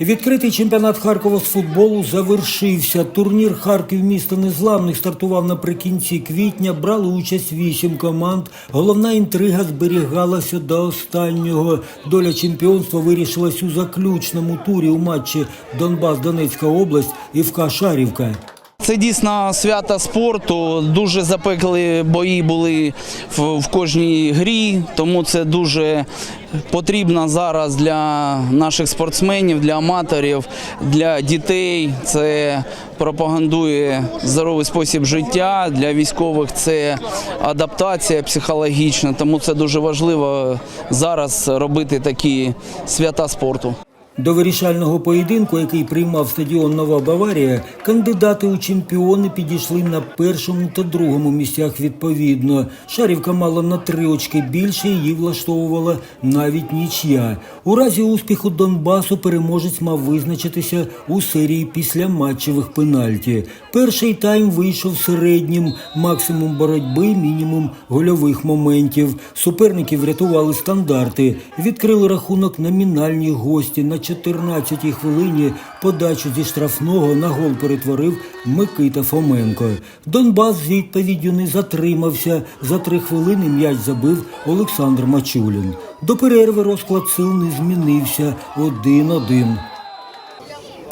Відкритий чемпіонат Харкова з футболу завершився. Турнір Харків міста незламних стартував наприкінці квітня. Брали участь вісім команд. Головна інтрига зберігалася до останнього. Доля чемпіонства вирішилась у заключному турі у матчі Донбас Донецька область і ФК Шарівка. Це дійсно свято спорту. Дуже запекли бої були в кожній грі, тому це дуже потрібно зараз для наших спортсменів, для аматорів, для дітей. Це пропагандує здоровий спосіб життя. Для військових це адаптація психологічна. Тому це дуже важливо зараз робити такі свята спорту. До вирішального поєдинку, який приймав стадіон Нова Баварія, кандидати у чемпіони підійшли на першому та другому місцях відповідно. Шарівка мала на три очки більше, її влаштовувала навіть нічия. У разі успіху Донбасу переможець мав визначитися у серії після матчевих пенальті. Перший тайм вийшов середнім, максимум боротьби, мінімум гольових моментів. Суперників врятували стандарти, відкрили рахунок номінальні гості на 14-й хвилині подачу зі штрафного на гол перетворив Микита Фоменко. Донбас з відповіддю не затримався. За три хвилини м'яч забив Олександр Мачулін. До перерви розклад сил не змінився 1-1.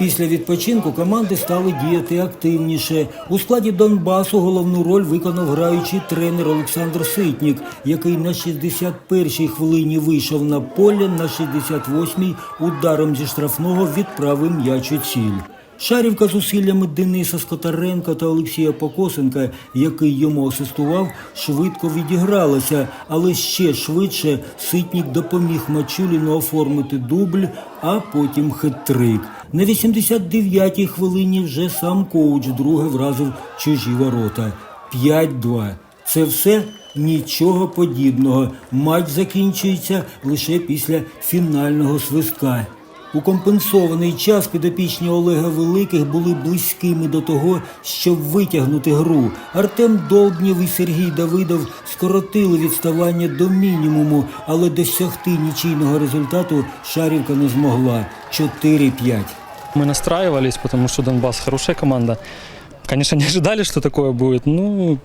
Після відпочинку команди стали діяти активніше. У складі Донбасу головну роль виконав граючий тренер Олександр Ситнік, який на 61-й хвилині вийшов на поле, на 68-й ударом зі штрафного відправив м'яч у ціль. Шарівка з усиллями Дениса Скотаренка та Олексія Покосенка, який йому асистував, швидко відігралася, але ще швидше Ситнік допоміг Мачуліну оформити дубль, а потім хет-трик. На 89-й хвилині вже сам коуч друге вразив чужі ворота. 5-2. Це все нічого подібного. Матч закінчується лише після фінального свистка. У компенсований час підопічні Олега Великих були близькими до того, щоб витягнути гру. Артем Долбнєв і Сергій Давидов скоротили відставання до мінімуму, але досягти нічийного результату Шарівка не змогла 4-5. Мы настраивались, потому что Донбасс хорошая команда. Конечно, не ожидали, что такое будет. Ну,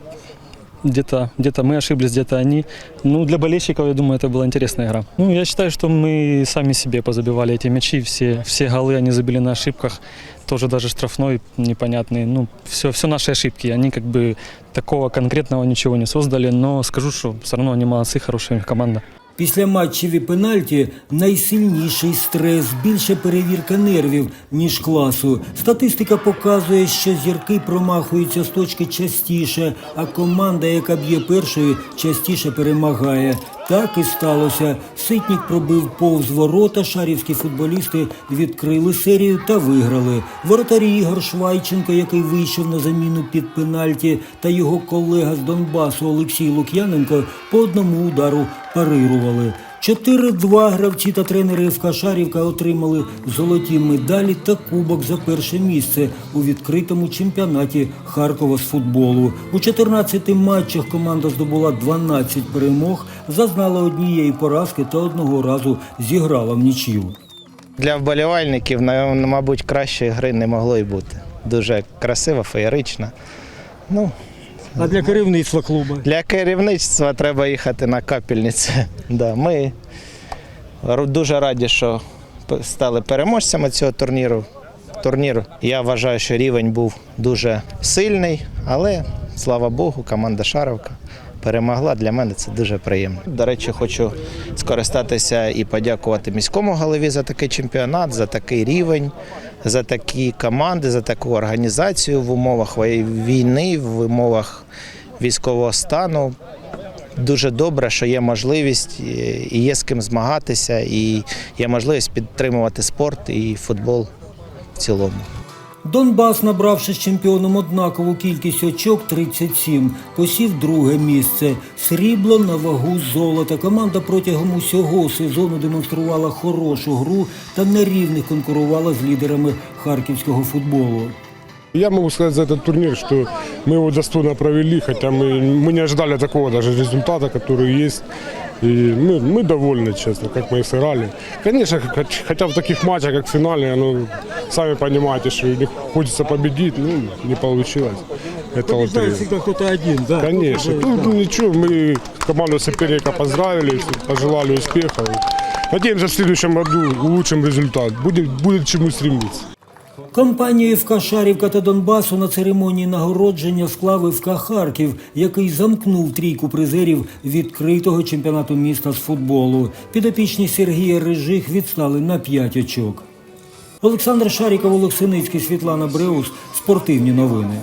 где-то где мы ошиблись, где-то они. Ну, для болельщиков, я думаю, это была интересная игра. Ну, я считаю, что мы сами себе позабивали эти мячи. Все, все голы они забили на ошибках. Тоже даже штрафной непонятный. Ну, все, все наши ошибки. Они как бы такого конкретного ничего не создали. Но скажу, что все равно они молодцы, хорошая команда. Після матчеві пенальті найсильніший стрес, більше перевірка нервів, ніж класу. Статистика показує, що зірки промахуються з точки частіше, а команда, яка б'є першою, частіше перемагає. Так і сталося. Ситнік пробив повз ворота. Шарівські футболісти відкрили серію та виграли. Воротарі Ігор Швайченко, який вийшов на заміну під пенальті, та його колега з Донбасу Олексій Лук'яненко по одному удару парирували. 4-2 гравці та тренери ФК Шарівка отримали золоті медалі та кубок за перше місце у відкритому чемпіонаті Харкова з футболу. У 14 матчах команда здобула 12 перемог, зазнала однієї поразки та одного разу зіграла в нічию. Для вболівальників, мабуть, кращої гри не могло й бути. Дуже красива, феєрична. Ну, А для керівництва клубу? для керівництва треба їхати на капельниці. Да, ми дуже раді, що стали переможцями цього турніру. Турнір, я вважаю, що рівень був дуже сильний, але слава Богу, команда Шаровка перемогла. Для мене це дуже приємно. До речі, хочу скористатися і подякувати міському голові за такий чемпіонат, за такий рівень, за такі команди, за таку організацію в умовах війни, в умовах військового стану. Дуже добре, що є можливість і є з ким змагатися, і є можливість підтримувати спорт і футбол в цілому. Донбас, набравши з чемпіоном однакову кількість очок 37, посів друге місце. Срібло на вагу золота. Команда протягом усього сезону демонструвала хорошу гру та на рівних конкурувала з лідерами харківського футболу. Я могу сказать за этот турнир, что мы его достойно провели, хотя мы, мы не ожидали такого даже результата, который есть. И мы, мы довольны, честно, как мы сыграли. Конечно, хоч- хотя в таких матчах, как финальные, ну, сами понимаете, что не хочется победить, ну, не получилось. Это лотерея. всегда кто-то один, да. Конечно. Тут ничего, мы команду соперника поздравили, пожелали успехов. Надеемся, в следующем году улучшим результат. Будет, будет к чему стремиться. Компанію ФК Шарівка та Донбасу на церемонії нагородження склав ФК Харків, який замкнув трійку призерів відкритого чемпіонату міста з футболу. Підопічні Сергія Рижих відстали на п'ять очок. Олександр Шаріков, Олексиницький, Світлана Бреус. Спортивні новини.